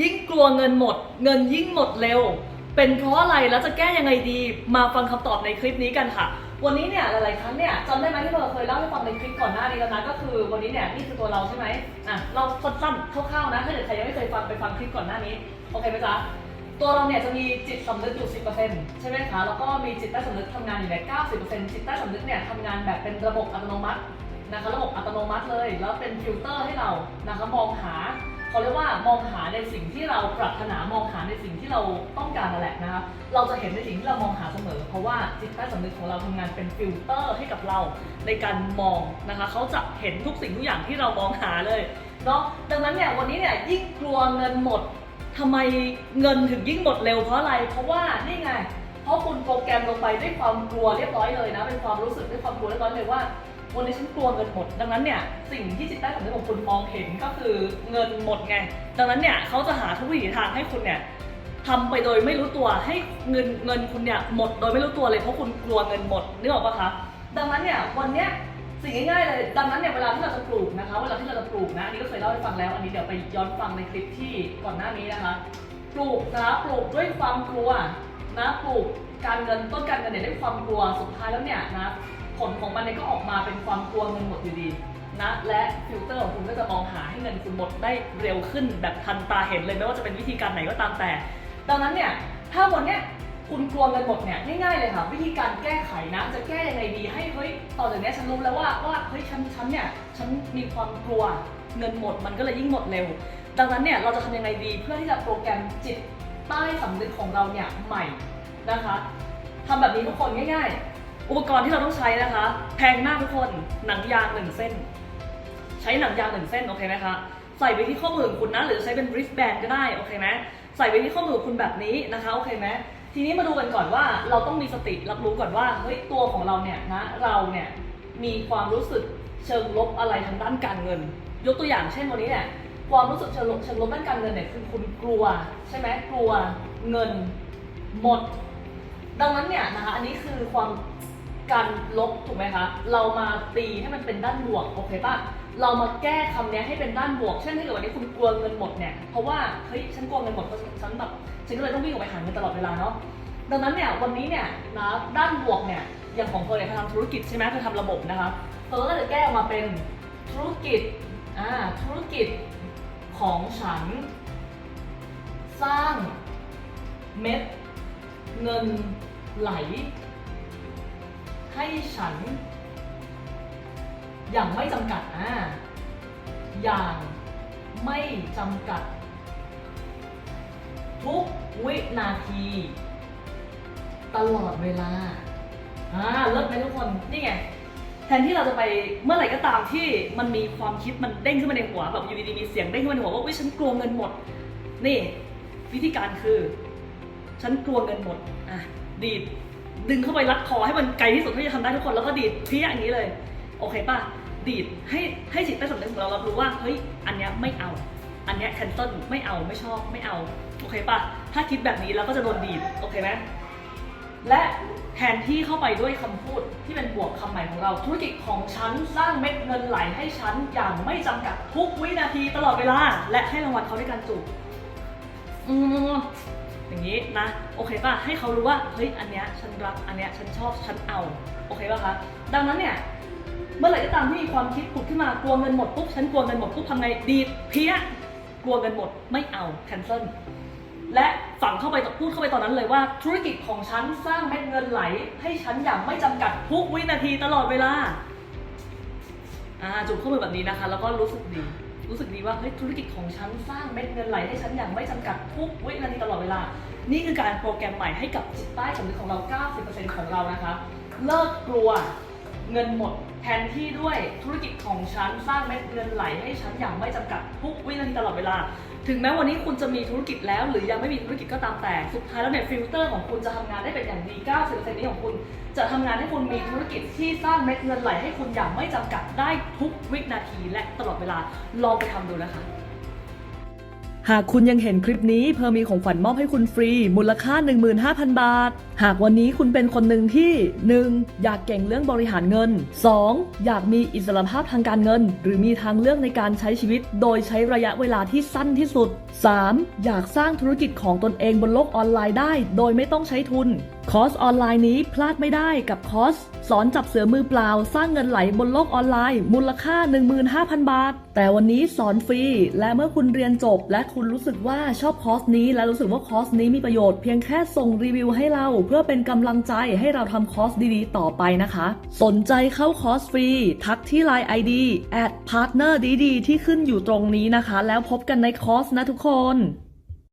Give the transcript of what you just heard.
ยิ่งกลัวเงินหมด เงินยิ่งหมดเร็ว เป็นเพราะอะไรแล้วจะแก้ยังไงดี มาฟังคำตอบในคลิปนี้กันค่ะ วันนี้เนี่ยหลายๆครั้งเนี่ยจำได้ไหมที่เราเคยเล่าให้ฟังในคลิปก่อนหน้านี้แล้วนะก็คือวันนี้เนี่ยนี่คือตัวเราใช่ไหมอะเราสั้นๆคร่าวๆนะถ้าเกิดใครยังไม่เคยฟังไปฟังคลิปก่อนหน้านี้โอเคไหมจ๊ะตัวเราเนี่ยจะมีจิตสำนึกอยู่ 10%ใช่ไหมคะ แล้วก็มีจิตใต้สำนึกทำงานอยู่ใน 90%จิตใต้สำนึกเนี่ยทำงานแบบเป็นระบบอัตโนมัตินะคะ ระบบอัตโนมัติเลย แล้วเป็นฟิลเตอร์ให้เรานะคะมองหา เขาเรียกว่ามองหาในสิ่งที่เราปรารถนามองหาในสิ่งที่เราต้องการนั่นแหละนะคะเราจะเห็นในสิ่งที่เรามองหาเสมอ เพราะว่าจิตใต้สำนึกของเราทำงานเป็นฟิลเตอร์ให้กับเราในการมองนะคะเขาจะเห็นทุกสิ่งทุกอย่างที่เรามองหาเลยเนาะดังนั้นเนี่ยวันนี้เนี่ยยิ่งกลัวเงินหมดทำไมเงินถึงยิ่งหมดเร็วเพราะอะไร เพราะว่านี่ไงเพราะคุณโปรแกรมลงไปด้วยความกลัวเรียบร้อยเลยนะเป็นความรู้สึกด้วยความกลัวเรียบร้อยเลยว่า วันนี้ฉันกลัวเงินหมด ดังนั้นเนี่ยสิ่งที่จิตใต้สำนึกของคุณมองเห็นก็คือเงินหมดไง ดังนั้นเนี่ยเขาจะหาทุกวิถีทางให้คุณเนี่ยทำไปโดยไม่รู้ตัวให้เงินเงินคุณเนี่ยหมดโดยไม่รู้ตัวเลยเพราะคุณกลัวเงินหมดนึกออกปะคะดังนั้นเนี่ยวันเนี้ยสิ่งง่ายๆเลยดังนั้นเนี่ยเวลาที่เราจะปลูกนะคะ เวลาที่เราจะปลูกนะอันนี้ก็เคยเล่าให้ฟังแล้ว อันนี้เดี๋ยวไปย้อนฟังในคลิปที่ก่อนหน้านี้นะคะ ปลูกนะปลูกด้วยความกลัวนะปลูกการเงินต้นการเงินเนี่ยด้วยความกลัวสุดท้ายแล้วเนี่ยนะ ผลของมันเนี่ยก็ออกมาเป็นความกลัวเงินหมดอยู่ดีนะและฟิลเตอร์ของคุณก็จะมองหาให้เงินคุณหมดได้เร็วขึ้นแบบทันตาเห็นเลยไม่ว่าจะเป็นวิธีการไหนก็ตามแต่ ดังนั้นเนี่ยถ้าวันเนี้ยคุณกลัวเงินหมดเนี่ยง่ายๆเลยค่ะวิธีการแก้ไขนะจะแก้ยังไงดีให้เฮ้ยต่อจากนี้ฉันรู้แล้วว่าว่าเฮ้ยฉันฉันเนี่ยฉันมีความกลัวเงินหมดมันก็เลยยิ่งหมดเร็ว ดังนั้นเนี่ยเราจะทำยังไงดีเพื่อที่จะโปรแกรมจิตใต้สำนึกของเราเนี่ยใหม่นะคะทำแบบนี้ทุกคนง่าย ๆ อุปกรณ์ที่เราต้องใช้นะคะ แพงมากทุกคนหนังยางหนึ่งเส้น ใช้หนังยางหนึ่งเส้นโอเคไหมคะใส่ไปที่ข้อมือของคุณนะหรือใช้เป็น wristband ก็ได้โอเคไหมใส่ไปที่ข้อมือของคุณแบบนี้นะคะโอเคไหมทีนี้มาดูกันก่อนว่าเราต้องมีสติรับรู้ก่อนว่าเฮ้ยตัวของเราเนี่ยนะเราเนี่ยมีความรู้สึกเชิงลบอะไรทางด้านการเงิน ยกตัวอย่างเช่นวันนี้เนี่ยความรู้สึกเชิงลบเชิงลบด้านการเงินเนี่ยคือคุณกลัวใช่ไหมกลัวเงินหมด ดังนั้นเนี่ยนะคะอันนี้คือความ การลบถูกไหมคะ เรามาตีให้มันเป็นด้านบวกโอเคป่ะ เรามาแก้คำนี้ให้เป็นด้านบวก เช่นถ้าเกิดวันนี้คุณกลัวเงินหมดเนี่ย เพราะว่าเฮ้ยฉันกลัวเงินหมดเพราะฉันแบบฉันก็เลยต้องวิ่งออกไปหาเงินตลอดเวลาเนาะ ดังนั้นเนี่ยวันนี้เนี่ยนะด้านบวกเนี่ยอย่างของเธอเนี่ยเธอทำธุรกิจใช่ไหมเธอทำระบบนะคะ เธอก็จะแก้ออกมาเป็นธุรกิจอ่าธุรกิจของฉัน สร้างเม็ดเงินไหล ให้ฉัน อย่างไม่จำกัดอ่าอย่างไม่จำกัด ทุกวินาที ตลอดเวลาอ่าเลิศไหมทุกคน นี่ไงแทนที่เราจะไปเมื่อไหร่ก็ตามที่มันมีความคิดมันเด้งขึ้นมาในหัวแบบอยู่ดีๆมีเสียงเด้งขึ้นมาในหัวว่าวิฉันกลัวเงินหมด นี่ วิธีการคือ ฉันกลัวเงินหมดอะดีด ดึงเข้าไปรัดคอให้มันไกลที่สุดที่จะทำได้ทุกคนแล้วก็ดีดเพี้ยอย่างนี้เลย โอเคป่ะดีดให้ให้จิตใต้สำนึกของเรารับรู้ว่าเฮ้ยอันเนี้ยไม่เอา อันเนี้ยแคนเซิลไม่เอาไม่ชอบไม่เอาโอเคป่ะถ้าคิดแบบนี้แล้วก็จะโดนดีดโอเคไหมและแทนที่เข้าไปด้วยคำพูดที่เป็นบวกคำใหม่ของเรา ธุรกิจของฉันสร้างเม็ดเงินไหลให้ฉันอย่างไม่จำกัดทุกวินาทีตลอดเวลา และให้รางวัลเขาด้วยการจูบอืม อย่างนี้นะโอเคป่ะให้เขารู้ว่าเฮ้ยอันเนี้ยฉันรักอันเนี้ยฉันชอบฉันเอาโอเคป่ะคะดังนั้นเนี่ยเมื่อไหร่ก็ตามที่มีความคิดผุดขึ้นมากลัวเงินหมดปุ๊บฉันกลัวเงินหมดปุ๊บทำไงดีเพี้ยกลัวเงินหมดไม่เอาแคนเซิลและฝังเข้าไปพูดเข้าไปตอนนั้นเลยว่าธุรกิจของฉันสร้างเม็ดเงินไหล ให้ฉันอย่างไม่จำกัดทุกวินาทีตลอดเวลาอ่าจุ่มข้อมือแบบนี้นะคะ แล้วก็รู้สึกดี รู้สึกดีว่าเฮ้ยธุรกิจของฉันสร้างเม็ดเงินไหลให้ฉันอย่างไม่จำกัดทุกวินาทีตลอดเวลา นี่คือการโปรแกรมใหม่ให้กับจิตใต้สำนึกของเรา 90%ของเรานะคะ เลิกกลัวเงินหมดแทนที่ด้วยธุรกิจของฉันสร้างเม็ดเงินไหลให้ฉันอย่างไม่จำกัดทุกวินาทีตลอดเวลา ถึงแม้วันนี้คุณจะมีธุรกิจแล้ว หรือยังไม่มีธุรกิจก็ตามแต่ สุดท้ายแล้วเนี่ยฟิลเตอร์ของคุณจะทำงานได้เป็นอย่างดี 90%นี้ของคุณ จะทำงานให้คุณมีธุรกิจที่สร้างเม็ดเงินไหลให้คุณอย่างไม่จำกัดได้ทุกวินาทีและตลอดเวลาลองไปทำดูนะคะ หากคุณยังเห็นคลิปนี้เพอมีของขวัญมอบให้คุณฟรี มูลค่า 15,000 บาท หากวันนี้คุณเป็นคนหนึ่งที่ 1. อยากเก่งเรื่องบริหารเงิน 2. อยากมีอิสรภาพทางการเงิน หรือมีทางเลือกในการใช้ชีวิต โดยใช้ระยะเวลาที่สั้นที่สุด 3. อยากสร้างธุรกิจของตนเองบนโลกออนไลน์ได้ โดยไม่ต้องใช้ทุน คอร์สออนไลน์นี้พลาดไม่ได้กับคอร์สสอนจับเสือมือเปล่า สร้างเงินไหลบนโลกออนไลน์ มูลค่า 15,000 บาท แต่วันนี้สอนฟรี และเมื่อคุณเรียนจบ และคุณรู้สึกว่าชอบคอร์สนี้ และรู้สึกว่าคอร์สนี้มีประโยชน์เพียงแค่ส่งรีวิวให้เรา เพื่อเป็นกำลังใจให้เราทำคอร์สดีๆ ต่อไปนะคะ สนใจเข้าคอร์สฟรี ทักที่ Line ID at partner ดีๆที่ขึ้นอยู่ตรงนี้นะคะ แล้วพบกันในคอร์สนะทุกคน